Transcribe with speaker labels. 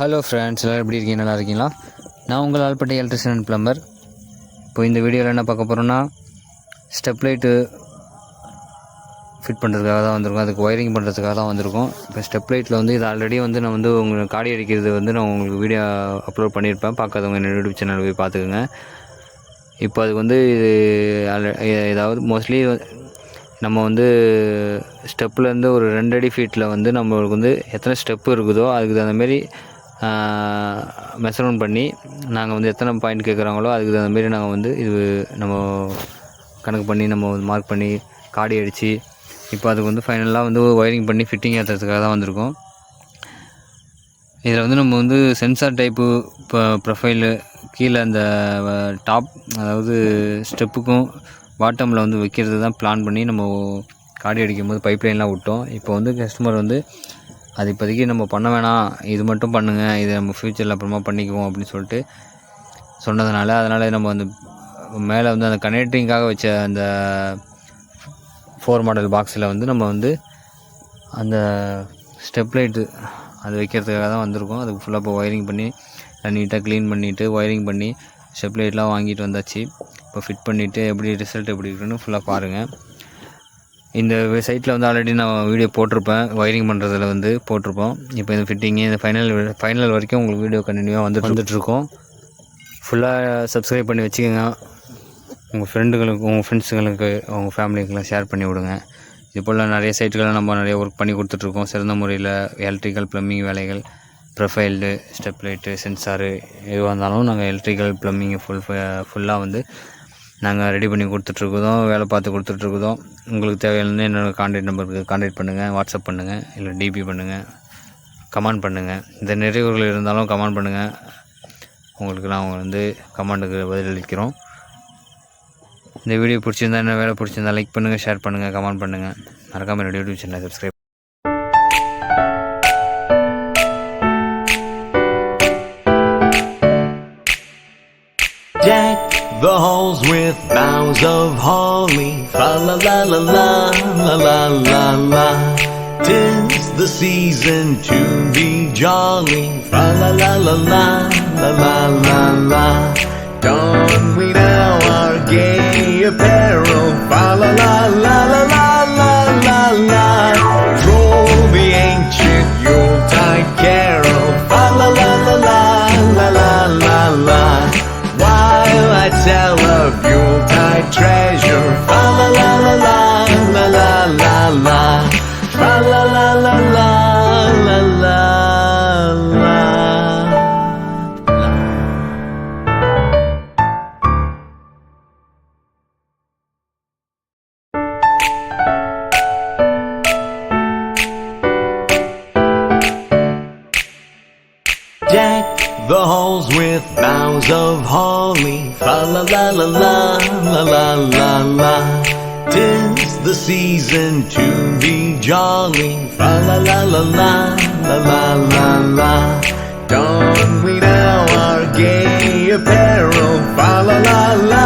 Speaker 1: Hello friends எல்லோரும் எப்படி இருக்கீங்க நல்லா இருக்கீங்களா நான் உங்கள் ஆள்பட்ட எலக்ட்ரிஷியன் அண்ட் பிளம்பர் இப்போ இந்த வீடியோவில் என்ன பார்க்க போகிறோன்னா ஸ்டெப் லைட்டு ஃபிட் பண்ணுறதுக்காக தான் வந்திருக்கோம் அதுக்கு ஒயரிங் பண்ணுறதுக்காக தான் வந்திருக்கோம் இப்போ ஸ்டெப் லைட்டில் வந்து இது ஆல்ரெடி வந்து நான் வந்து உங்கள் காடி அடிக்கிறது வந்து நான் உங்களுக்கு வீடியோ அப்லோட் பண்ணியிருப்பேன் பார்க்காதவங்க என்னோடய யூடியூப் சேனல் போய் பார்த்துக்குங்க இப்போ அதுக்கு வந்து இது ஏதாவது மோஸ்ட்லி நம்ம வந்து ஸ்டெப்லேருந்து ஒரு ரெண்டடி ஃபீட்டில் வந்து நம்மளுக்கு வந்து எத்தனை ஸ்டெப்பு இருக்குதோ அதுக்கு தகுந்த மெஷர்மெண்ட் பண்ணி நாங்கள் வந்து எத்தனை பாயிண்ட் கேட்குறாங்களோ அதுக்கு தகுந்தமாரி நாங்கள் வந்து இது நம்ம கணக்கு பண்ணி நம்ம மார்க் பண்ணி காடி அடித்து இப்போ அதுக்கு வந்து ஃபைனலாக வந்து ஒயரிங் பண்ணி ஃபிட்டிங் ஏற்றுறதுக்காக தான் வந்திருக்கோம் இதில் வந்து நம்ம வந்து சென்சார் டைப்பு இப்போ ப்ரொஃபைலு கீழே அந்த டாப் அதாவது ஸ்டெப்புக்கும் பாட்டமில் வந்து வைக்கிறது தான் பிளான் பண்ணி நம்ம காடி அடிக்கும் போது பைப் லைன்லாம் விட்டோம் இப்போ வந்து கஸ்டமர் வந்து அது இப்போதைக்கு நம்ம பண்ண வேணாம் இது மட்டும் பண்ணுங்கள் இதை நம்ம ஃப்யூச்சரில் அப்புறமா பண்ணிக்குவோம் அப்படின்னு சொல்லிட்டு சொன்னதுனால அதனால் நம்ம வந்து மேலே வந்து அந்த கனெக்டிங்காக வச்ச அந்த ஃபோர் மாடல் பாக்ஸில் வந்து நம்ம வந்து அந்த ஸ்டெப் லைட்டு அது வைக்கிறதுக்காக தான் வந்திருக்கோம் அதுக்கு ஃபுல்லாக இப்போ ஒயரிங் பண்ணி நீட்டாக க்ளீன் பண்ணிவிட்டு ஒயரிங் பண்ணி ஸ்டெப் லைட்லாம் வாங்கிட்டு வந்தாச்சு இப்போ ஃபிட் பண்ணிவிட்டு எப்படி ரிசல்ட் எப்படி இருக்குன்னு ஃபுல்லாக பாருங்கள் இந்த சைட்டில் வந்து ஆல்ரெடி நான் வீடியோ போட்டிருப்பேன் ஒயரிங் பண்ணுறதுல வந்து போட்டிருப்போம் இப்போ இந்த ஃபிட்டிங்கு இந்த ஃபைனல் ஃபைனல் வரைக்கும் உங்களுக்கு வீடியோ கண்டினியூவாக வந்து வந்துட்டுருக்கோம் ஃபுல்லாக சப்ஸ்கிரைப் பண்ணி வச்சுக்கோங்க உங்கள் ஃப்ரெண்டுகளுக்கு உங்கள் ஃப்ரெண்ட்ஸுங்களுக்கு உங்கள் ஃபேமிலிக்கெலாம் ஷேர் பண்ணி விடுங்க இது போல் நிறைய சைட்டுகளை நம்ம நிறைய ஒர்க் பண்ணி கொடுத்துட்ருக்கோம் சிறந்த முறையில் எலக்ட்ரிக்கல் ப்ளம்பிங் வேலைகள் ப்ரொஃபைல்டு ஸ்டெப்லைட்டு சென்சாரு எதுவாக இருந்தாலும் நாங்கள் எலக்ட்ரிக்கல் ப்ளம்பிங்கை ஃபுல் ஃபுல்லாக வந்து நாங்கள் ரெடி பண்ணி கொடுத்துட்ருக்குதோ வேலை பார்த்து கொடுத்துட்ருக்குதோம் உங்களுக்கு தேவையான என்னோடய காண்டாக்ட் நம்பருக்கு காண்டாக்ட் பண்ணுங்கள் வாட்ஸ்அப் பண்ணுங்கள் இல்லை டிபி பண்ணுங்கள் கமெண்ட் பண்ணுங்கள் இந்த நிறைவுகள் இருந்தாலும் கமெண்ட் பண்ணுங்கள் உங்களுக்கு நாங்கள் வந்து கமெண்ட்டுக்கு பதிலளிக்கிறோம் இந்த வீடியோ பிடிச்சிருந்தா என்ன வேலை பிடிச்சிருந்தா லைக் பண்ணுங்கள் ஷேர் பண்ணுங்கள் கமெண்ட் பண்ணுங்கள் மறக்காமல் என்னோடய யூடியூப் சேனலை subscribe the halls with boughs of holly. Fa la la la la la la la la. Tis the season to be jolly. Fa la la la la la la la la. Don't we? tell of Yuletide treasure. la la la la la la la la la la la la. the halls with boughs of holly. Fa la la la la la la la la. Tis the season to be jolly. Fa la la la la la la la la. not we now our gay apparel. Fa la la la.